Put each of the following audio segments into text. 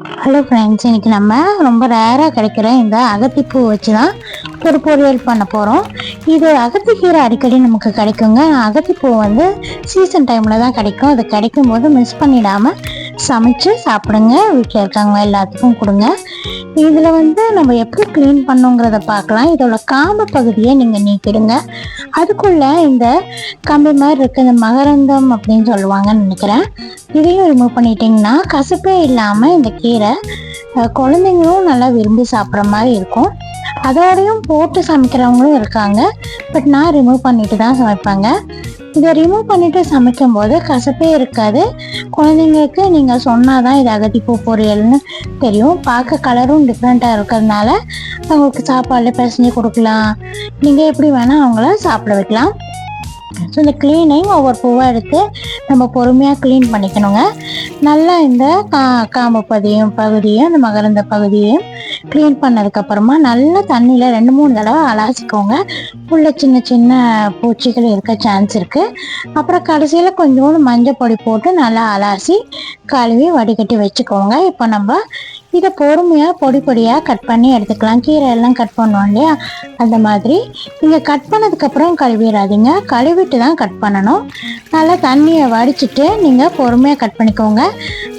Hello friends இன்றைக்கி நம்ம ரொம்ப ரேராக கிடைக்கிற இந்த அகத்திப்பூ வச்சு தான் ஒரு பொரியல் பண்ண போகிறோம் இது அகத்திக்கீரை அடிக்கடி நமக்கு கிடைக்குங்க. அகத்திப்பூ வந்து சீசன் டைமில் தான் கிடைக்கும். அது கிடைக்கும் போது மிஸ் பண்ணிடாமல் சமைச்சு சாப்பிடுங்க. வீட்டில் இருக்கவங்க எல்லாத்துக்கும் கொடுங்க. இதில் வந்து நம்ம எப்படி க்ளீன் பண்ணுங்கிறத பார்க்கலாம். இதோட காம்பு பகுதியை நீங்கள் நீக்கிடுங்க. அதுக்குள்ளே இந்த கம்பி மாதிரி இருக்க. இந்த மகரந்தம் அப்படின்னு சொல்லுவாங்கன்னு நினைக்கிறேன். இதையும் ரிமூவ் பண்ணிட்டீங்கன்னா கசப்பே இல்லாமல் இந்த கீரை குழந்தைங்களும் நல்லா விரும்பி சாப்பிட்ற மாதிரி இருக்கும். அதோடையும் போட்டு சமைக்கிறவங்களும் இருக்காங்க. பட் நான் ரிமூவ் பண்ணிட்டு தான் சமைப்பாங்க. இதை ரிமூவ் பண்ணிட்டு சமைக்கும் போது கசப்பே இருக்காது. குழந்தைங்களுக்கு நீங்கள் சொன்னாதான் இது அகதிப்பூ பொரியல்னு தெரியும். பார்க்க கலரும் டிஃப்ரெண்ட்டாக இருக்கிறதுனால அவங்களுக்கு சாப்பாடில் பிசைஞ்சு கொடுக்கலாம். நீங்கள் எப்படி வேணால் அவங்கள சாப்பிட வைக்கலாம். ஸோ இந்த க்ளீனிங் ஒவ்வொரு பூவாக எடுத்து நம்ம பொறுமையாக க்ளீன் பண்ணிக்கணுங்க. நல்லா இந்த கா காம்பு பதியும் பகுதியும் இந்த மகரந்த பகுதியும் க்ளீன் பண்ணதுக்கப்புறமா நல்லா தண்ணியில் ரெண்டு மூணு தடவை அலாசிக்கோங்க. உள்ள சின்ன சின்ன பூச்சிகள் இருக்க சான்ஸ் இருக்குது அப்புறம் கடைசியில் கொஞ்சோண்டு மஞ்சள் பொடி போட்டு நல்லா அலாசி கழுவி வடிகட்டி வச்சுக்கோங்க. இப்போ நம்ம இதை பொறுமையாக பொடி பொடியாக கட் பண்ணி எடுத்துக்கலாம். கீரை எல்லாம் கட் பண்ணுவோம் இல்லையா? அந்த மாதிரி. நீங்கள் கட் பண்ணதுக்கப்புறம் கழுவிடாதீங்க. கழுவிட்டு தான் கட் பண்ணணும். நல்லா தண்ணியை வடிச்சிட்டு நீங்கள் பொறுமையாக கட் பண்ணிக்கோங்க.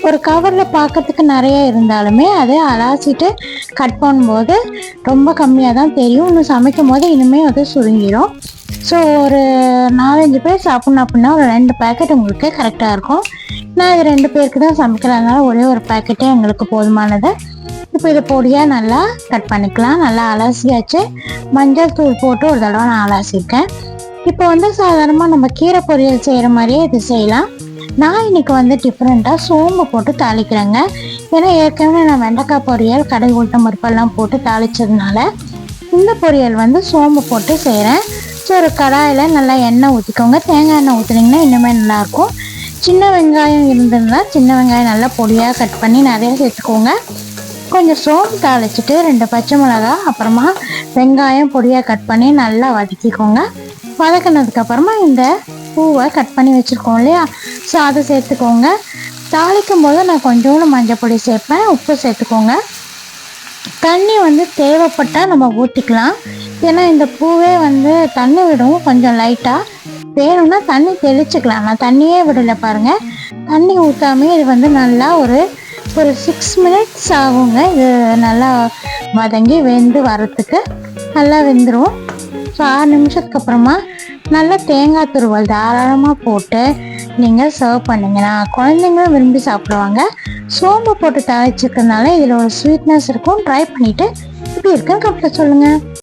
ஒரு கவரில் பார்க்கறதுக்கு நிறைய இருந்தாலுமே அதை அலாசிட்டு கட் பண்ணும்போது ரொம்ப கம்மியாக தான் தெரியும். இன்னும் சமைக்கும் போது இனிமேல் அது சுருங்கிடும் ஸோ ஒரு நாலஞ்சு பேர் சாப்பிட்ணும் அப்படின்னா ஒரு ரெண்டு பேக்கெட் உங்களுக்கு கரெக்டாக இருக்கும். நான் இது ரெண்டு பேருக்கு தான் சமைக்கிறதுனால ஒரே ஒரு பேக்கெட்டே எங்களுக்கு போதுமானது. இப்போ இதை பொடியாக நல்லா கட் பண்ணிக்கலாம். நல்லா அலசியாச்சு. மஞ்சள் தூள் போட்டு ஒரு தடவை நான் அலசிருக்கேன் இப்போ வந்து சாதாரணமாக நம்ம கீரை பொரியல் செய்கிற மாதிரியே இது செய்யலாம். நான் இன்னைக்கு வந்து டிஃப்ரெண்ட்டாக சோம்பு போட்டு தாளிக்கிறேங்க. ஏன்னா ஏற்கனவே நான் வெண்டைக்காய் பொரியல் கடை உளுத்தம் பருப்பெல்லாம் போட்டு தாளிச்சதுனால இந்த பொரியல் வந்து சோம்பு போட்டு செய்கிறேன் ஃபஸ்ட்டு ஒரு கடாயில் நல்லா எண்ணெய் ஊற்றிக்கோங்க தேங்காய் எண்ணெய் ஊற்றுனீங்கன்னா இன்னுமே நல்லாயிருக்கும். சின்ன வெங்காயம் இருந்ததுன்னா சின்ன வெங்காயம் நல்லா பொடியாக கட் பண்ணி நிறைய சேர்த்துக்கோங்க. கொஞ்சம் சோம்பு தாளிச்சிட்டு ரெண்டு பச்சை மிளகா அப்புறமா வெங்காயம் பொடியாக கட் பண்ணி நல்லா வதக்கிக்கோங்க. வதக்கினதுக்கப்புறமா இந்த பூவை கட் பண்ணி வச்சுருக்கோம் இல்லையா? ஸோ அதை சேர்த்துக்கோங்க. தாளிக்கும் போது நான் கொஞ்சோண்டு மஞ்சள் பொடி சேர்ப்பேன் உப்பு சேர்த்துக்கோங்க. தண்ணி வந்து தேவைப்பட்டால் நம்ம ஊற்றிக்கலாம் ஏன்னா இந்த பூவே வந்து தண்ணி விடும் கொஞ்சம் லைட்டாக வேணும்னா தண்ணி தெளிச்சுக்கலாம். நான் தண்ணியே விடலை பாருங்கள் தண்ணி ஊற்றாமே இது வந்து நல்லா ஒரு ஒரு சிக்ஸ் மினிட்ஸ் ஆகுங்க. இது நல்லா வதங்கி வெந்து வரத்துக்கு நல்லா வெந்துடும் ஸோ ஆறு நிமிஷத்துக்கு அப்புறமா நல்லா தேங்காய் துருவல் தாராளமாக போட்டு நீங்கள் சர்வ் பண்ணிங்கன்னா குழந்தைங்களும் விரும்பி சாப்பிடுவாங்க. சோம்பு போட்டு தயாரிச்சிருக்கிறதுனால இதில் ஒரு ஸ்வீட்னஸ் இருக்கும். ட்ரை பண்ணிவிட்டு இப்படி இருக்குன்னு கம்ப்ளீட் சொல்லுங்கள்